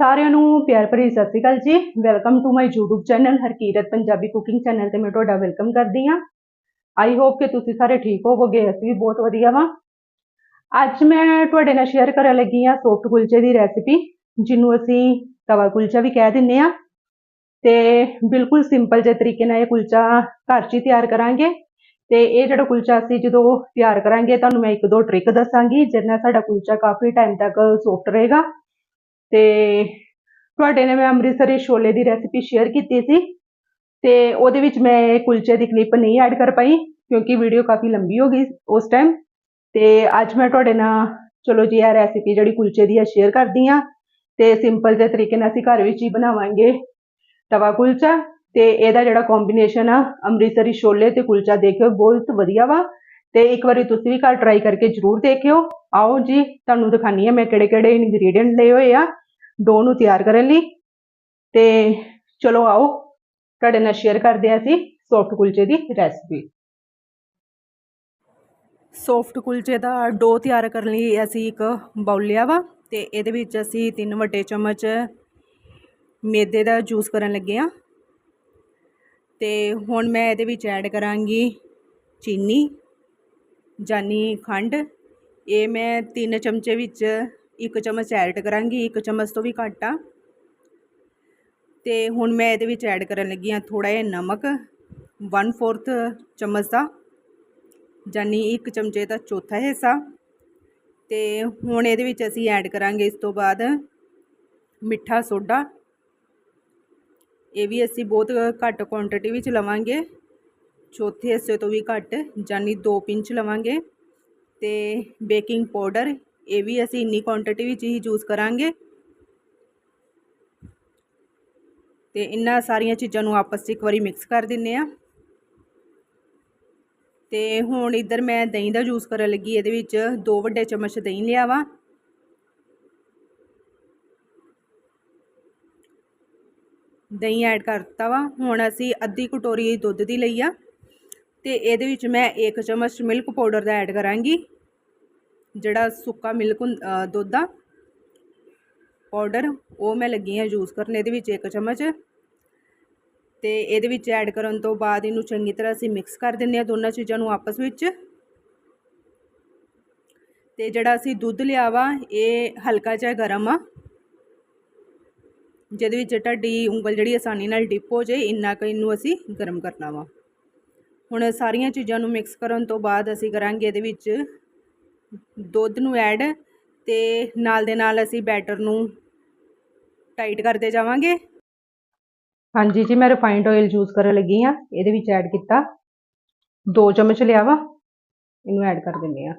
ਸਾਰਿਆਂ ਨੂੰ ਪਿਆਰ ਭਰੀ Sat Sri Akal ji. Welcome to my YouTube channel Harkirat Punjabi cooking channel ਤੇ ਮੈਂ ਤੁਹਾਡਾ ਵੈਲਕਮ ਕਰਦੀ ਹਾਂ। ਆਈ ਹੋਪ ਕਿ ਤੁਸੀਂ ਸਾਰੇ ਠੀਕ ਹੋਵੋਗੇ, ਅਸੀਂ ਵੀ ਬਹੁਤ ਵਧੀਆ ਵਾਂ। ਅੱਜ ਮੈਂ ਤੁਹਾਡੇ ਨਾਲ ਸ਼ੇਅਰ ਕਰਨ ਲੱਗੀ ਹਾਂ ਸੋਫਟ ਕੁਲਚੇ ਦੀ ਰੈਸਿਪੀ ਜਿਹਨੂੰ ਅਸੀਂ ਤਵਾ ਕੁਲਚਾ ਵੀ ਕਹਿ ਦਿੰਦੇ ਆ ਤੇ ਬਿਲਕੁਲ ਸਿੰਪਲ ਜਿਹੇ ਤਰੀਕੇ ਨਾਲ ਇਹ ਕੁਲਚਾ ਘਰ 'ਚ ਹੀ ਤਿਆਰ ਕਰਾਂਗੇ। ਤੇ ਇਹ ਜਿਹੜਾ ਕੁਲਚਾ ਅਸੀਂ ਜਦੋਂ ਤਿਆਰ ਕਰਾਂਗੇ, ਤੁਹਾਨੂੰ ਮੈਂ ਇੱਕ ਦੋ ਟ੍ਰਿਕ ਦੱਸਾਂਗੀ, ਜਿਹਦੇ ਨਾਲ ਸਾਡਾ ਕੁਲਚਾ ਕਾਫੀ ਟਾਈਮ ਤੱਕ ਸੋਫਟ ਰਹੇਗਾ। ਤੇ ਤੁਹਾਡੇ ਨੇ ਮੈਂ ਅੰਮ੍ਰਿਤਸਰੀ ਛੋਲੇ ਦੀ ਰੈਸਿਪੀ ਸ਼ੇਅਰ ਕੀਤੀ ਸੀ ਤੇ ਉਹਦੇ ਵਿੱਚ ਮੈਂ ਕੁਲਚੇ ਦੀ ਕਲਿੱਪ ਨਹੀਂ ਐਡ ਕਰ ਪਾਈ ਕਿਉਂਕਿ ਵੀਡੀਓ ਕਾਫੀ ਲੰਬੀ ਹੋ ਗਈ ਉਸ ਟਾਈਮ ਤੇ ਅੱਜ ਮੈਂ ਤੁਹਾਡੇ ਨਾਲ, ਚਲੋ ਜੀ, ਇਹ ਰੈਸਿਪੀ ਜਿਹੜੀ ਕੁਲਚੇ ਦੀ ਆ ਸ਼ੇਅਰ ਕਰਦੀ ਆ ਤੇ ਸਿੰਪਲ ਜਿਹੇ ਤਰੀਕੇ ਨਾਲ ਅਸੀਂ ਘਰ ਵਿੱਚ ਹੀ ਬਣਾਵਾਂਗੇ ਤਵਾ ਕੁਲਚਾ ਤੇ ਇਹਦਾ ਜਿਹੜਾ ਕੰਬੀਨੇਸ਼ਨ ਆ, ਅੰਮ੍ਰਿਤਸਰੀ ਛੋਲੇ ਤੇ ਕੁਲਚਾ ਦੇਖਿਓ, ਬਹੁਤ ਵਧੀਆ ਵਾ ਤੇ ਇੱਕ ਵਾਰੀ ਤੁਸੀਂ ਵੀ ਘਰ ਟਰਾਈ ਕਰਕੇ ਜ਼ਰੂਰ ਦੇਖਿਓ। ਆਓ ਜੀ, ਤੁਹਾਨੂੰ ਦਿਖਾਨੀ ਆ ਮੈਂ ਕਿਹੜੇ ਕਿਹੜੇ ਇਨਗਰੀਡੀਅੰਟ ਲਏ ਹੋਏ ਆ। ਡੋ ਨੂੰ ਤਿਆਰ ਕਰਨ ਲਈ। ਤੇ ਚਲੋ ਆਓ, ਤੁਹਾਡੇ ਨਾਲ ਸ਼ੇਅਰ ਕਰਦੇ ਹਾਂ ਅਸੀਂ ਸੌਫਟ ਕੁਲਚੇ ਦੀ ਰੈਸਪੀ ਸੌਫਟ ਕੁਲਚੇ ਦਾ ਡੋ ਤਿਆਰ ਕਰਨ ਲਈ ਅਸੀਂ ਇੱਕ ਬਾਉਲ ਲਿਆ ਵਾ ਤੇ ਇਹਦੇ ਵਿੱਚ ਅਸੀਂ ਤਿੰਨ ਵੱਡੇ ਚਮਚ ਮੇਦੇ ਦਾ ਜੂਸ ਕਰਨ ਲੱਗੇ ਆ ਤੇ ਹੁਣ ਮੈਂ ਇਹਦੇ ਵਿੱਚ ਐਡ ਕਰਾਂਗੀ ਚੀਨੀ, ਜਾਨੀ ਖੰਡ। ਇਹ ਮੈਂ ਤਿੰਨ ਚਮਚੇ ਵਿੱਚ ਇੱਕ ਚਮਚ ਐਡ ਕਰਾਂਗੀ, ਇੱਕ ਚਮਚ ਤੋਂ ਵੀ ਘੱਟ ਆ। ਤੇ ਹੁਣ ਮੈਂ ਇਹਦੇ ਵਿੱਚ ਐਡ ਕਰਨ ਲੱਗੀ ਆ ਥੋੜਾ ਜਿਹਾ ਨਮਕ 1/4 ਚਮਚ ਦਾ ਜਾਨੀ ਇੱਕ ਚਮਚੇ ਦਾ ਚੌਥਾ ਹਿੱਸਾ। ਤੇ ਹੁਣ ਇਹਦੇ ਵਿੱਚ ਅਸੀਂ ਐਡ ਕਰਾਂਗੇ ਇਸ ਤੋਂ ਬਾਅਦ ਮਿੱਠਾ ਸੋਡਾ। ਇਹ ਵੀ ਅਸੀਂ ਬਹੁਤ ਘੱਟ ਕੁਆਂਟੀਟੀ ਵਿੱਚ ਲਵਾਂਗੇ। ਚੌਥੇ ਹਿੱਸੇ ਤੋਂ ਵੀ ਘੱਟ ਜਾਨੀ 2 ਪਿੰਚ ਲਵਾਂਗੇ। ਤੇ ਬੇਕਿੰਗ ਪਾਊਡਰ ਇਹ ਵੀ ਅਸੀਂ ਇੰਨੀ ਕੁਆਂਟੀਟੀ ਵਿੱਚ ਹੀ ਯੂਜ਼ ਕਰਾਂਗੇ। ਤੇ ਇਹਨਾਂ ਸਾਰੀਆਂ ਚੀਜ਼ਾਂ ਨੂੰ ਆਪਸ ਵਿੱਚ ਇੱਕ ਵਾਰੀ ਮਿਕਸ ਕਰ ਦਿੰਨੇ ਆ ਤੇ ਹੁਣ ਇੱਧਰ ਮੈਂ ਦਹੀਂ ਦਾ ਯੂਜ਼ ਕਰਨ ਲੱਗੀ, ਇਹਦੇ ਵਿੱਚ ਦੋ ਵੱਡੇ ਚਮਚ ਦਹੀਂ ਲਿਆ ਵਾ ਦਹੀਂ ਐਡ ਕਰਤਾ ਵਾ। ਹੁਣ ਅਸੀਂ ਅੱਧੀ ਕਟੋਰੀ ਦੁੱਧ ਦੀ ਲਈ ਆ। ਤੇ ਇਹਦੇ ਵਿੱਚ ਮੈਂ ਇੱਕ ਚਮਚ ਮਿਲਕ ਪਾਊਡਰ ਦਾ ਐਡ ਕਰਾਂਗੀ। ਜਿਹੜਾ ਸੁੱਕਾ ਮਿਲਕ ਦੁੱਧ ਆ ਪਾਊਡਰ, ਉਹ ਮੈਂ ਲੱਗੀ ਹਾਂ ਯੂਜ਼ ਕਰਨ, ਇਹਦੇ ਵਿੱਚ ਇੱਕ ਚਮਚ। ਤੇ ਇਹਦੇ ਵਿੱਚ ਐਡ ਕਰਨ ਤੋਂ ਬਾਅਦ ਇਹਨੂੰ ਚੰਗੀ ਤਰ੍ਹਾਂ ਅਸੀਂ ਮਿਕਸ ਕਰ ਦਿੰਨੇ ਆ ਦੋਨਾਂ ਚੀਜ਼ਾਂ ਨੂੰ ਆਪਸ ਵਿੱਚ। ਤੇ ਜਿਹੜਾ ਅਸੀਂ ਦੁੱਧ ਲਿਆ ਵਾ, ਇਹ ਹਲਕਾ ਜਿਹਾ ਗਰਮ ਆ। ਜਿਹਦੇ ਵਿੱਚ ਤੁਹਾਡੀ ਉਂਗਲ ਜਿਹੜੀ ਆਸਾਨੀ ਨਾਲ ਡਿਪ ਹੋ ਜਾਏ, ਇੰਨਾ ਕੁ ਇਹਨੂੰ ਅਸੀਂ ਗਰਮ ਕਰਨਾ ਵਾ। ਹੁਣ ਸਾਰੀਆਂ ਚੀਜ਼ਾਂ ਨੂੰ ਮਿਕਸ ਕਰਨ ਤੋਂ ਬਾਅਦ ਅਸੀਂ ਕਰਾਂਗੇ ਇਹਦੇ ਵਿੱਚ ਦੁੱਧ ਨੂੰ ਐਡ ਤੇ ਨਾਲ ਦੇ ਨਾਲ ਅਸੀਂ ਬੈਟਰ ਨੂੰ ਟਾਈਟ ਕਰਦੇ ਜਾਵਾਂਗੇ। ਹਾਂਜੀ ਜੀ, ਮੈਂ ਰਿਫਾਈਨਡ ਆਇਲ ਯੂਜ਼ ਕਰਨ ਲੱਗੀ ਆ ਇਹਦੇ ਵਿੱਚ ਐਡ ਕੀਤਾ 2 ਚਮਚ ਲਿਆ ਵਾ ਇਹਨੂੰ ਐਡ ਕਰ ਦਿੰਨੇ ਆ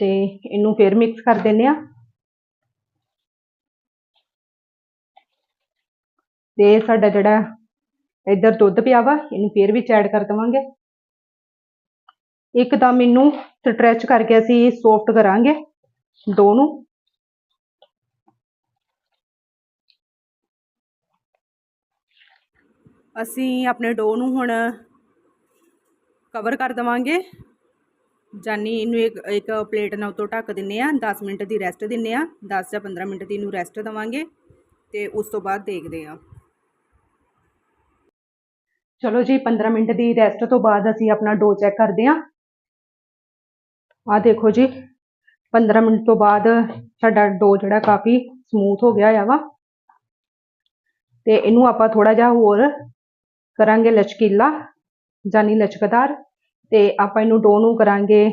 ਤੇ ਇਹਨੂੰ ਫੇਰ ਮਿਕਸ ਕਰ ਦਿੰਨੇ ਆ ਤੇ ਸਾਡਾ ਜਿਹੜਾ ਇੱਧਰ ਦੁੱਧ ਪਿਆ ਵਾ, ਇਹਨੂੰ ਫੇਰ ਵਿੱਚ ਐਡ ਕਰ ਦਵਾਂਗੇ। ਇੱਕ ਤਾਂ ਮੈਨੂੰ ਸਟ੍ਰੈਚ ਕਰਕੇ ਅਸੀਂ ਸੌਫਟ ਕਰਾਂਗੇ ਡੋ ਨੂੰ ਅਸੀਂ ਆਪਣੇ ਡੋ ਨੂੰ ਹੁਣ ਕਵਰ ਕਰ ਦਵਾਂਗੇ। ਜਾਨੀ ਇਹਨੂੰ ਇੱਕ ਇੱਕ ਪਲੇਟ ਨਾਲ ਉਤੋਂ ਢੱਕ ਦਿੰਨੇ ਆ 10 ਮਿੰਟ ਦੀ ਰੈਸਟ ਦਿੰਨੇ ਆ 10 ਜਾਂ 15 ਮਿੰਟ ਦੀ ਇਹਨੂੰ ਰੈਸਟ ਦਵਾਂਗੇ ਤੇ ਉਸ ਤੋਂ ਬਾਅਦ ਦੇਖਦੇ ਆ। ਚਲੋ ਜੀ 15 ਮਿੰਟ ਦੀ ਰੈਸਟ ਤੋਂ ਬਾਅਦ ਅਸੀਂ ਆਪਣਾ ਡੋ ਚੈੱਕ ਕਰਦੇ ਆ। ਆ ਦੇਖੋ ਜੀ 15 ਮਿੰਟ ਤੋਂ ਬਾਅਦ ਸਾਡਾ ਡੋ ਜਿਹੜਾ ਕਾਫੀ ਸਮੂਥ ਹੋ ਗਿਆ ਆ ਵਾ। ਤੇ ਇਹਨੂੰ ਆਪਾਂ ਥੋੜਾ ਜਿਹਾ ਹੋਰ ਕਰਾਂਗੇ ਲਚਕੀਲਾ ਜਾਨੀ ਲਚਕਦਾਰ ਤੇ ਆਪਾਂ ਇਹਨੂੰ ਡੋ ਨੂੰ ਕਰਾਂਗੇ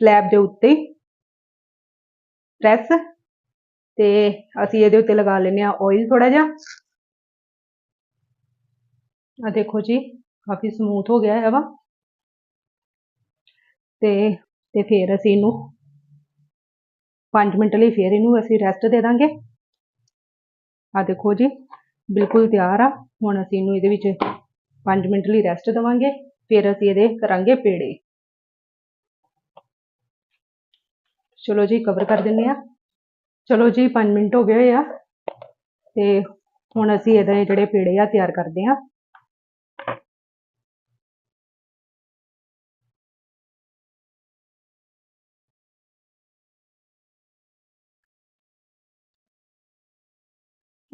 ਸਲੈਬ ਦੇ ਉੱਤੇ। ਪ੍ਰੈਸ ਤੇ ਅਸੀਂ ਇਹਦੇ ਉੱਤੇ ਲਗਾ ਲੈਨੇ ਆ ਆਇਲ ਥੋੜਾ ਜਿਹਾ। ਆ ਦੇਖੋ ਜੀ, ਕਾਫੀ ਸਮੂਥ ਹੋ ਗਿਆ ਹੈ ਵਾ। ਤੇ ਤੇ ਫਿਰ ਅਸੀਂ ਇਹਨੂੰ 5 ਮਿੰਟ ਲਈ ਫਿਰ ਇਹਨੂੰ ਅਸੀਂ ਰੈਸਟ ਦੇ ਦਾਂਗੇ। ਆ ਦੇਖੋ ਜੀ, ਬਿਲਕੁਲ ਤਿਆਰ ਆ। ਹੁਣ ਅਸੀਂ ਇਹਨੂੰ ਇਹਦੇ ਵਿੱਚ 5 ਮਿੰਟ ਲਈ ਰੈਸਟ ਦਵਾਂਗੇ, ਫਿਰ ਅਸੀਂ ਇਹਦੇ ਕਰਾਂਗੇ ਪੇੜੇ। ਚਲੋ ਜੀ ਕਵਰ ਕਰ ਦਿੰਨੇ ਆ। ਚਲੋ ਜੀ 5 ਮਿੰਟ ਹੋ ਗਏ ਆ। ਤੇ ਹੁਣ ਅਸੀਂ ਇਹਦੇ ਜਿਹੜੇ ਪੇੜੇ ਆ ਤਿਆਰ ਕਰਦੇ ਆ।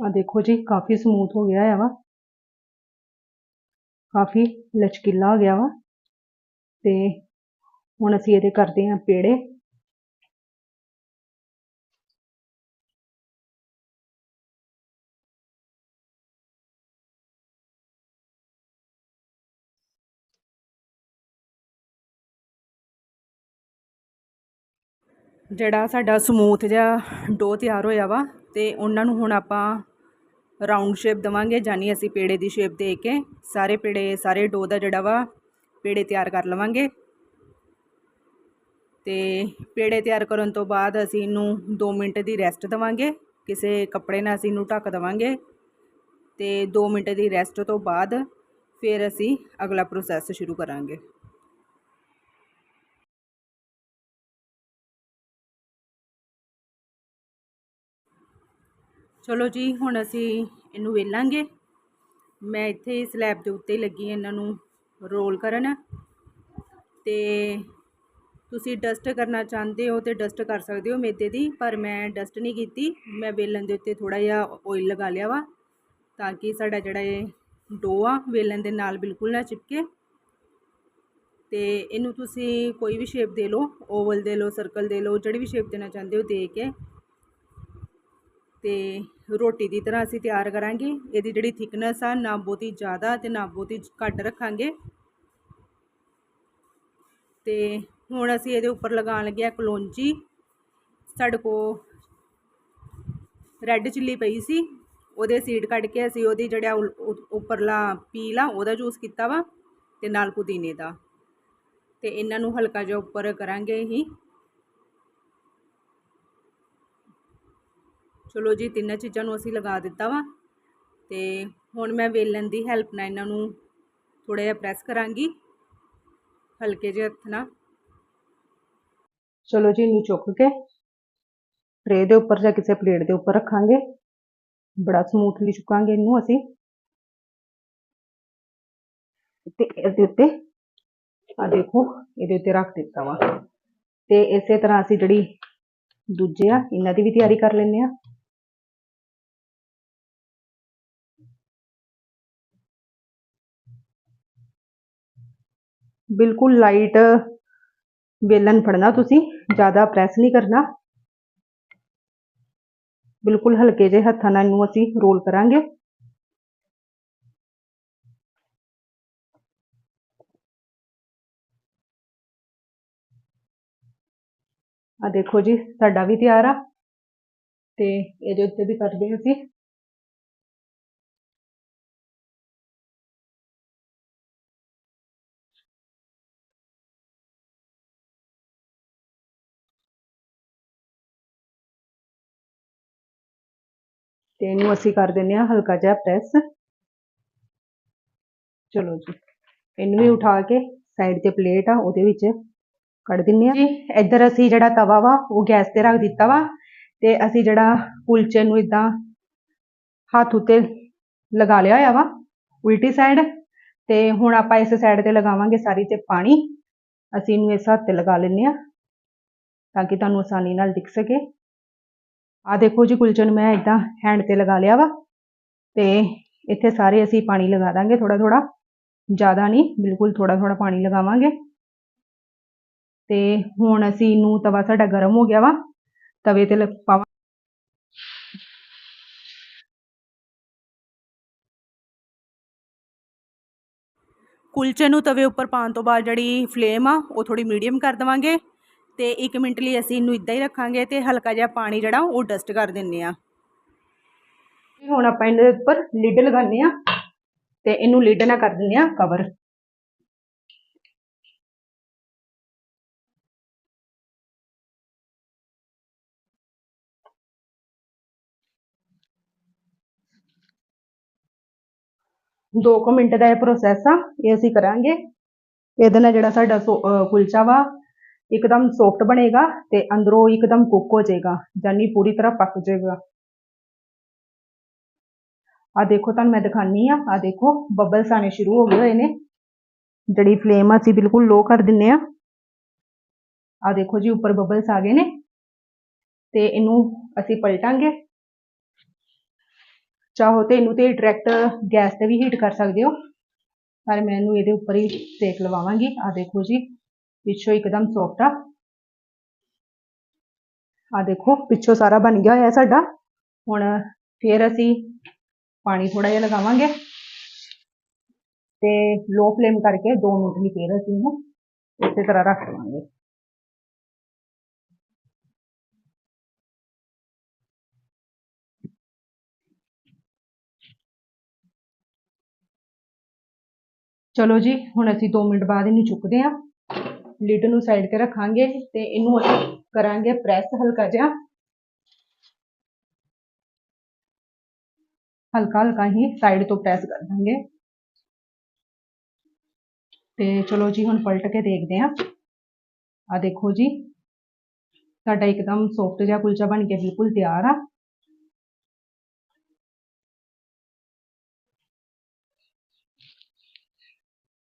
ਆ ਦੇਖੋ ਜੀ, ਕਾਫੀ ਸਮੂਥ ਹੋ ਗਿਆ ਹੈ ਵਾ। ਕਾਫੀ ਲਚਕੀਲਾ ਹੋ ਗਿਆ ਵਾ। ਤੇ ਹੁਣ ਅਸੀਂ ਇਹਦੇ ਕਰਦੇ ਹਾਂ ਪੇੜੇ। ਜਿਹੜਾ ਸਾਡਾ ਸਮੂਥ ਜਿਹਾ ਡੋ ਤਿਆਰ ਹੋਇਆ ਵਾ ਤੇ ਉਹਨਾਂ ਨੂੰ ਹੁਣ ਆਪਾਂ ਰਾਉਂਡ ਸ਼ੇਪ ਦਵਾਂਗੇ ਜਾਨੀ ਅਸੀਂ ਪੇੜੇ ਦੀ ਸ਼ੇਪ ਦੇ ਕੇ ਸਾਰੇ ਪੇੜੇ, ਸਾਰੇ ਡੋ ਦਾ ਜਿਹੜਾ ਵਾ ਪੇੜੇ ਤਿਆਰ ਕਰ ਲਵਾਂਗੇ। ਤੇ ਪੇੜੇ ਤਿਆਰ ਕਰਨ ਤੋਂ ਬਾਅਦ ਅਸੀਂ ਇਹਨੂੰ 2 ਮਿੰਟ ਦੀ ਰੈਸਟ ਦਵਾਂਗੇ, ਕਿਸੇ ਕੱਪੜੇ ਨਾਲ ਅਸੀਂ ਇਹਨੂੰ ਢੱਕ ਦਵਾਂਗੇ ਤੇ 2 ਮਿੰਟ ਦੀ ਰੈਸਟ ਤੋਂ ਬਾਅਦ ਫਿਰ ਅਸੀਂ ਅਗਲਾ ਪ੍ਰੋਸੈਸ ਸ਼ੁਰੂ ਕਰਾਂਗੇ। ਚਲੋ ਜੀ, ਹੁਣ ਅਸੀਂ ਇਹਨੂੰ ਵੇਲਾਂਗੇ। ਮੈਂ ਇੱਥੇ ਸਲੈਬ ਦੇ ਉੱਤੇ ਲੱਗੀ ਇਹਨਾਂ ਨੂੰ ਰੋਲ ਕਰਨ। ਤੇ ਤੁਸੀਂ ਡਸਟ ਕਰਨਾ ਚਾਹੁੰਦੇ ਹੋ ਤੇ ਡਸਟ ਕਰ ਸਕਦੇ ਹੋ ਮੈਦੇ ਦੀ, ਪਰ ਮੈਂ ਡਸਟ ਨਹੀਂ ਕੀਤੀ। ਮੈਂ ਵੇਲਣ ਦੇ ਉੱਤੇ ਥੋੜਾ ਜਿਹਾ ਆਇਲ ਲਗਾ ਲਿਆ ਵਾ, ਤਾਂ ਕਿ ਸਾਡਾ ਜਿਹੜਾ ਇਹ ਡੋ ਆ, ਵੇਲਣ ਦੇ ਨਾਲ ਬਿਲਕੁਲ ਨਾ ਚਿਪਕੇ। ਤੇ ਇਹਨੂੰ ਤੁਸੀਂ ਕੋਈ ਵੀ ਸ਼ੇਪ ਦੇ ਲਓ ਓਵਲ ਦੇ ਲਓ ਸਰਕਲ ਦੇ ਲਓ, ਜਿਹੜੀ ਵੀ ਸ਼ੇਪ ਦੇਣਾ ਚਾਹੁੰਦੇ ਹੋ ਦੇ ਕੇ ਤੇ ਰੋਟੀ ਦੀ ਤਰ੍ਹਾਂ ਅਸੀਂ ਤਿਆਰ ਕਰਾਂਗੇ। ਇਹਦੀ ਜਿਹੜੀ ਥਿਕਨੈਸ ਆ, ਨਾ ਬਹੁਤੀ ਜ਼ਿਆਦਾ ਤੇ ਨਾ ਬਹੁਤੀ ਘੱਟ ਰੱਖਾਂਗੇ। ਤੇ ਹੁਣ ਅਸੀਂ ਇਹਦੇ ਉੱਪਰ ਲਗਾਉਣ ਲੱਗੇ ਆ ਕਲੋਂਜੀ ਸਾਡੇ ਕੋ ਰੈੱਡ ਚਿੱਲੀ ਪਈ ਸੀ। ਉਹਦੇ ਸੀਡ ਕੱਢ ਕੇ ਅਸੀਂ ਉਹਦੀ ਜਿਹੜਾ ਉੱਪਰਲਾ ਪੀਲ ਆ, ਉਹਦਾ ਜੂਸ ਕੀਤਾ ਵਾ ਤੇ ਨਾਲ ਪੁਦੀਨੇ ਦਾ। ਤੇ ਇਹਨਾਂ ਨੂੰ ਹਲਕਾ ਜਿਹਾ ਉੱਪਰ ਕਰਾਂਗੇ ਹੀ ਚਲੋ ਜੀ, ਤਿੰਨਾਂ ਚੀਜ਼ਾਂ ਨੂੰ ਅਸੀਂ ਲਗਾ ਦਿੱਤਾ ਵਾ। ਤੇ ਹੁਣ ਮੈਂ ਵੇਲਣ ਦੀ ਹੈਲਪ ਨਾਲ ਇਹਨਾਂ ਨੂੰ ਥੋੜਾ ਜਿਹਾ ਪ੍ਰੈਸ ਕਰਾਂਗੀ। ਹਲਕੇ ਜਿਹੇ ਹੱਥ ਨਾਲ। ਚਲੋ ਜੀ, ਇਹਨੂੰ ਚੁੱਕ ਕੇ ਟਰੇ ਦੇ ਉੱਪਰ ਜਾਂ ਕਿਸੇ ਪਲੇਟ ਦੇ ਉੱਪਰ ਰੱਖਾਂਗੇ। ਬੜਾ ਸਮੂਥਲੀ ਚੁੱਕਾਂਗੇ ਇਹਨੂੰ ਅਸੀਂ। ਤੇ ਇਹਦੇ ਉੱਤੇ ਆ ਦੇਖੋ, ਇਹਦੇ ਉੱਤੇ ਰੱਖ ਦਿੱਤਾ ਵਾ। ਤੇ ਇਸੇ ਤਰ੍ਹਾਂ ਅਸੀਂ ਜਿਹੜੀ ਦੂਜੇ ਆ, ਇਹਨਾਂ ਦੀ ਵੀ ਤਿਆਰੀ ਕਰ ਲੈਂਦੇ ਆ। ਬਿਲਕੁਲ ਲਾਈਟ ਵੇਲਣ ਫੜਨਾ ਤੁਸੀਂ ਜ਼ਿਆਦਾ ਪ੍ਰੈਸ ਨਹੀਂ ਕਰਨਾ ਬਿਲਕੁਲ ਹਲਕੇ ਜਿਹੇ ਹੱਥਾਂ ਨਾਲ ਇਹਨੂੰ ਅਸੀਂ ਰੋਲ ਕਰਾਂਗੇ ਆ ਦੇਖੋ ਜੀ ਸਾਡਾ ਵੀ ਤਿਆਰ ਆ ਤੇ ਇਹਦੇ ਉੱਤੇ ਵੀ ਕਰਦੇ ਹਾਂ ਅਸੀਂ ਤੇ ਇਹਨੂੰ ਅਸੀਂ ਕਰ ਦਿੰਦੇ ਹਾਂ ਹਲਕਾ ਜਿਹਾ ਪ੍ਰੈਸ। ਚਲੋ ਜੀ ਇਹਨੂੰ ਵੀ ਉਠਾ ਕੇ ਸਾਈਡ ਤੇ ਪਲੇਟ ਆ ਉਹਦੇ ਵਿੱਚ ਕੱਢ ਦਿੰਨੇ ਆ ਜੀ। ਇੱਧਰ ਅਸੀਂ ਜਿਹੜਾ ਤਵਾ ਵਾ ਉਹ ਗੈਸ ਤੇ ਰੱਖ ਦਿੱਤਾ ਵਾ ਤੇ ਅਸੀਂ ਜਿਹੜਾ ਕੁਲਚੇ ਨੂੰ ਇਦਾਂ ਹੱਥ ਉੱਤੇ ਲਗਾ ਲਿਆ ਹੋਇਆ ਵਾ ਉਲਟੀ ਸਾਈਡ ਤੇ ਹੁਣ ਆਪਾਂ ਇਸ ਸਾਈਡ ਤੇ ਲਗਾਵਾਂਗੇ ਸਾਰੀ ਤੇ ਪਾਣੀ। ਅਸੀਂ ਇਹਨੂੰ ਇਸ ਹੱਥ ਤੇ ਲਗਾ ਲੈਂਦੇ ਆ ਤਾਂ ਕਿ ਤੁਹਾਨੂੰ ਆਸਾਨੀ ਨਾਲ ਦਿਖ ਸਕੇ। ਆ ਦੇਖੋ ਜੀ ਕੁਲਚੇ ਨੂੰ ਮੈਂ ਇਦਾਂ ਹੈਂਡ ਤੇ ਲਗਾ ਲਿਆ ਵਾ ਤੇ ਇੱਥੇ ਸਾਰੇ ਅਸੀਂ ਪਾਣੀ ਲਗਾ ਦਾਂਗੇ ਥੋੜਾ ਥੋੜਾ ਜ਼ਿਆਦਾ ਨਹੀਂ, ਬਿਲਕੁਲ ਥੋੜਾ ਥੋੜਾ ਪਾਣੀ ਲਗਾਵਾਂਗੇ। ਤੇ ਹੁਣ ਅਸੀਂ ਇਹਨੂੰ ਤਵਾ ਸਾਡਾ ਗਰਮ ਹੋ ਗਿਆ ਵਾ, ਤਵੇ ਤੇ ਪਾਵਾਂ ਕੁਲਚੇ ਨੂੰ ਤਵੇ ਉੱਪਰ ਪਾਉਣ ਤੋਂ ਬਾਅਦ ਜਿਹੜੀ ਫਲੇਮ ਆ, ਉਹ ਥੋੜੀ ਮੀਡੀਅਮ ਕਰ ਦਵਾਂਗੇ। ਤੇ 1 ਮਿੰਟ ਲਈ ਅਸੀਂ ਇਹਨੂੰ ਇਦਾਂ ਹੀ ਰੱਖਾਂਗੇ ਤੇ ਹਲਕਾ ਜਿਹਾ ਪਾਣੀ ਜਿਹੜਾ ਉਹ ਡਸਟ ਕਰ ਦਿੰਨੇ ਆ ਹੁਣ ਆਪਾਂ ਇਹਦੇ ਉੱਪਰ ਲਿਡ ਲਗਾਉਂਦੇ ਆ ਤੇ ਇਹਨੂੰ ਲਿਡ ਨਾਲ ਕਰ ਦਿੰਦੇ ਆ ਕਵਰ ਦੋ ਕੁ ਮਿੰਟ ਦਾ ਇਹ ਪ੍ਰੋਸੈਸ ਆ, ਇਹ ਅਸੀਂ ਕਰਾਂਗੇ। ਇਹਦੇ ਨਾਲ ਜਿਹੜਾ ਸਾਡਾ ਕੁਲਚਾ ਵਾ ਇੱਕਦਮ ਸੌਫਟ ਬਣੇਗਾ ਤੇ ਅੰਦਰੋਂ ਇੱਕਦਮ ਕੁੱਕ ਹੋ ਜਾਏਗਾ ਜਾਨੀ ਪੂਰੀ ਤਰ੍ਹਾਂ ਪੱਕ ਜਾਏਗਾ। ਆ ਦੇਖੋ, ਤੁਹਾਨੂੰ ਮੈਂ ਦਿਖਾਨੀ ਆ ਆ ਦੇਖੋ ਬਬਲਸ ਆਣੇ ਸ਼ੁਰੂ ਹੋ ਗਏ ਹੋਏ ਨੇ। ਜਿਹੜੀ ਫਲੇਮ ਅਸੀਂ ਬਿਲਕੁਲ ਲੋ ਕਰ ਦਿੰਨੇ ਆ। ਆ ਦੇਖੋ ਜੀ, ਉੱਪਰ ਬਬਲਸ ਆ ਗਏ ਨੇ। ਤੇ ਇਹਨੂੰ ਅਸੀਂ ਪਲਟਾਂਗੇ। ਚਾਹੋ ਤੇ ਇਹਨੂੰ ਤੇ ਡਾਇਰੈਕਟ ਗੈਸ ਤੇ ਵੀ ਹੀਟ ਕਰ ਸਕਦੇ ਹੋ। ਪਰ ਮੈਂ ਇਹਨੂੰ ਇਹਦੇ ਉੱਪਰ ਹੀ ਸੇਕ ਲਵਾਵਾਂਗੀ। ਆ ਦੇਖੋ ਜੀ ਪਿੱਛੋਂ ਇੱਕਦਮ ਸੌਫਟ ਆ ਆ ਦੇਖੋ ਪਿੱਛੋਂ ਸਾਰਾ ਬਣ ਗਿਆ ਹੋਇਆ ਸਾਡਾ ਹੁਣ ਫਿਰ ਅਸੀਂ ਪਾਣੀ ਥੋੜਾ ਜਿਹਾ ਲਗਾਵਾਂਗੇ ਤੇ ਲੋ ਫਲੇਮ ਕਰਕੇ 2 ਮਿੰਟ ਲਈ ਫਿਰ ਅਸੀਂ ਇਹਨੂੰ ਇਸੇ ਤਰ੍ਹਾਂ ਰੱਖ ਲਵਾਂਗੇ ਚਲੋ ਜੀ ਹੁਣ ਅਸੀਂ 2 ਮਿੰਟ ਬਾਅਦ ਇਹਨੂੰ ਚੁੱਕਦੇ ਹਾਂ ਲਿਡ ਨੂੰ ਸਾਈਡ ਤੇ ਰੱਖਾਂਗੇ ਤੇ ਇਹਨੂੰ ਅਸੀਂ ਕਰਾਂਗੇ ਪ੍ਰੈਸ ਹਲਕਾ ਜਿਹਾ। ਹਲਕਾ ਹਲਕਾ ਹੀ ਸਾਈਡ ਤੋਂ ਪ੍ਰੈਸ ਕਰ ਦਾਂਗੇ। ਤੇ ਚਲੋ ਜੀ, ਹੁਣ ਪਲਟ ਕੇ ਦੇਖਦੇ ਹਾਂ। ਆ ਦੇਖੋ ਜੀ, ਸਾਡਾ ਇੱਕਦਮ ਸੌਫਟ ਜਿਹਾ ਕੁਲਚਾ ਬਣ ਕੇ ਬਿਲਕੁਲ ਤਿਆਰ ਆ।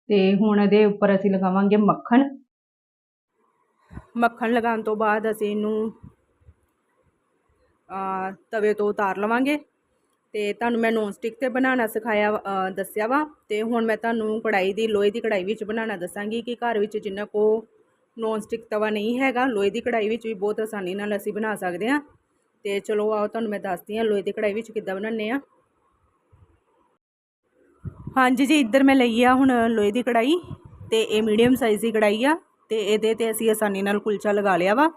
ਤੇ ਹੁਣ ਇਹਦੇ ਉੱਪਰ ਅਸੀਂ ਲਗਾਵਾਂਗੇ ਮੱਖਣ। ਮੱਖਣ ਲਗਾਉਣ ਤੋਂ ਬਾਅਦ ਅਸੀਂ ਇਹਨੂੰ ਤਵੇ ਤੋਂ ਉਤਾਰ ਲਵਾਂਗੇ। ਤੇ ਤੁਹਾਨੂੰ ਮੈਂ ਨੌਨ ਸਟਿਕ ਤੇ ਬਣਾਉਣਾ ਸਿਖਾਇਆ ਅ, ਦੱਸਿਆ ਵਾ। ਤੇ ਹੁਣ ਮੈਂ ਤੁਹਾਨੂੰ ਕੜਾਈ ਦੀ ਲੋਹੇ ਦੀ ਕੜਾਈ ਵਿੱਚ ਬਣਾਉਣਾ ਦੱਸਾਂਗੀ ਕਿ ਘਰ ਵਿੱਚ ਜਿੰਨਾ ਕੋ ਨੌਨ ਸਟਿਕ ਤਵਾ ਨਹੀਂ ਹੈਗਾ ਲੋਹੇ ਦੀ ਕੜਾਈ ਵਿੱਚ ਵੀ ਬਹੁਤ ਆਸਾਨੀ ਨਾਲ ਅਸੀਂ ਬਣਾ ਸਕਦੇ ਹਾਂ। ਤੇ ਚਲੋ ਆਓ ਤੁਹਾਨੂੰ ਮੈਂ ਦੱਸਦੀ ਹਾਂ ਲੋਹੇ ਦੀ ਕੜਾਈ ਵਿੱਚ ਕਿੱਦਾਂ ਬਣਾਉਂਦੇ ਆ ਹਾਂਜੀ ਜੀ ਇੱਧਰ ਮੈਂ ਲਈ ਆ ਹੁਣ ਲੋਹੇ ਦੀ ਕੜਾਈ ਤੇ ਇਹ ਮੀਡੀਅਮ ਸਾਈਜ਼ ਦੀ ਕੜਾਈ ਆ। ਤੇ ਇਹਦੇ ਤੇ ਅਸੀਂ ਆਸਾਨੀ ਨਾਲ ਕੁਲਚਾ ਲਗਾ ਲਿਆ ਵਾ।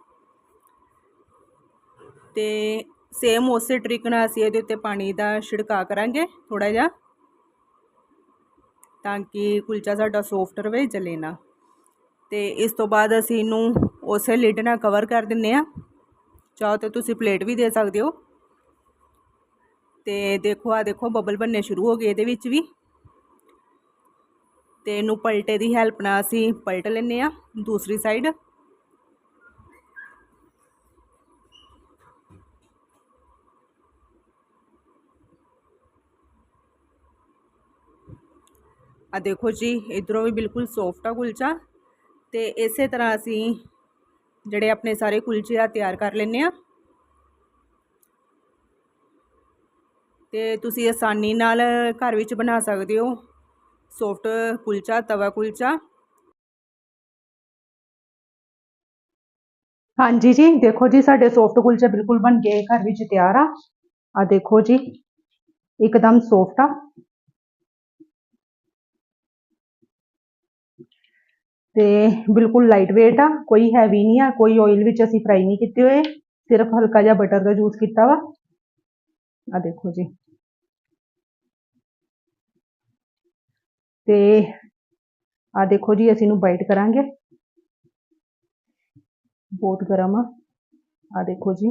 ਤੇ ਸੇਮ ਉਸੇ ਟ੍ਰਿਕ ਨਾਲ ਅਸੀਂ ਇਹਦੇ ਉੱਤੇ ਪਾਣੀ ਦਾ ਛਿੜਕਾ ਕਰਾਂਗੇ ਥੋੜਾ ਜਿਹਾ, ਤਾਂ ਕਿ ਕੁਲਚਾ ਸਾਡਾ ਸੌਫਟ ਰਵੇ, ਜਲੇ ਨਾ। ਤੇ ਇਸ ਤੋਂ ਬਾਅਦ ਅਸੀਂ ਇਹਨੂੰ ਉਸੇ ਲਿਡ ਨਾਲ ਕਵਰ ਕਰ ਦਿੰਨੇ ਆ। ਚਾਹੋ ਤਾਂ ਤੁਸੀਂ ਪਲੇਟ ਵੀ ਦੇ ਸਕਦੇ ਹੋ। ਤੇ ਦੇਖੋ ਆ ਦੇਖੋ ਬਬਲ ਬਣਨੇ ਸ਼ੁਰੂ ਹੋ ਗਏ ਇਹਦੇ ਵਿੱਚ ਵੀ। ਤੇ ਇਹਨੂੰ ਪਲਟੇ ਦੀ ਹੈਲਪ ਨਾਲ ਅਸੀਂ ਪਲਟ ਲੈਨੇ ਆ ਦੂਸਰੀ ਸਾਈਡ ਆ ਦੇਖੋ ਜੀ, ਇਧਰੋਂ ਵੀ ਬਿਲਕੁਲ ਸੌਫਟ ਆ ਕੁਲਚਾ ਤੇ ਇਸੇ ਤਰ੍ਹਾਂ ਅਸੀਂ ਜਿਹੜੇ ਆਪਣੇ ਸਾਰੇ ਕੁਲਚੇ ਆ ਤਿਆਰ ਕਰ ਲੈਨੇ ਆ ਤੇ ਤੁਸੀਂ ਆਸਾਨੀ ਨਾਲ ਘਰ ਵਿੱਚ ਬਣਾ ਸਕਦੇ ਹੋ। ਸੌਫਟ ਕੁਲਚਾ, ਤਵਾ ਕੁਲਚਾ। ਹਾਂਜੀ ਜੀ, ਦੇਖੋ ਜੀ, ਸਾਡੇ ਸੌਫਟ ਕੁਲਚੇ ਬਿਲਕੁਲ ਬਣ ਗਏ, ਘਰ ਵਿੱਚ ਤਿਆਰ ਆ। ਆ ਦੇਖੋ ਜੀ, ਇੱਕਦਮ ਸੌਫਟ ਆ। ਤੇ ਬਿਲਕੁਲ ਲਾਈਟ weight ਆ, ਕੋਈ ਹੈਵੀ ਨਹੀਂ ਆ, ਕੋਈ ਆਇਲ ਵਿੱਚ ਅਸੀਂ ਫਰਾਈ ਨਹੀਂ ਕੀਤੇ ਹੋਏ। ਸਿਰਫ ਹਲਕਾ ਜਿਹਾ ਬਟਰ ਦਾ ਯੂਜ਼ ਕੀਤਾ ਵਾ। ਆ ਦੇਖੋ ਜੀ। ਤੇ ਆ ਦੇਖੋ ਜੀ, ਅਸੀਂ ਇਹਨੂੰ ਬਾਈਟ ਕਰਾਂਗੇ। ਬਹੁਤ ਗਰਮ ਆ। ਆ ਦੇਖੋ ਜੀ,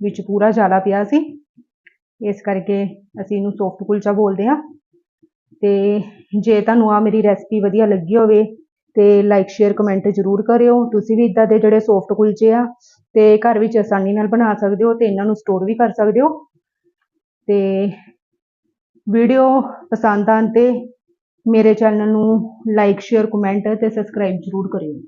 ਵਿੱਚ ਪੂਰਾ ਜਾਲਾ ਪਿਆ ਸੀ। ਇਸ ਕਰਕੇ ਅਸੀਂ ਇਹਨੂੰ ਸੌਫਟ ਕੁਲਚਾ ਬੋਲਦੇ ਆ ਤੇ ਜੇ ਤੁਹਾਨੂੰ ਆ ਮੇਰੀ ਰੈਸਪੀ ਵਧੀਆ ਲੱਗੀ ਹੋਵੇ ਤੇ ਲਾਈਕ ਸ਼ੇਅਰ ਕਮੈਂਟ ਜ਼ਰੂਰ ਕਰਿਓ। ਤੁਸੀਂ ਵੀ ਇਦਾਂ ਦੇ ਜਿਹੜੇ ਸੌਫਟ ਕੁਲਚੇ ਆ ਤੇ ਘਰ ਵਿੱਚ ਆਸਾਨੀ ਨਾਲ ਬਣਾ ਸਕਦੇ ਹੋ ਤੇ ਇਹਨਾਂ ਨੂੰ ਸਟੋਰ ਵੀ ਕਰ ਸਕਦੇ ਹੋ। ਤੇ ਵੀਡੀਓ ਪਸੰਦ ਆਉਣ ਤੇ ਮੇਰੇ ਚੈਨਲ ਨੂੰ ਲਾਈਕ ਸ਼ੇਅਰ ਕਮੈਂਟ ਤੇ ਸਬਸਕ੍ਰਾਈਬ ਜ਼ਰੂਰ ਕਰਿਓ।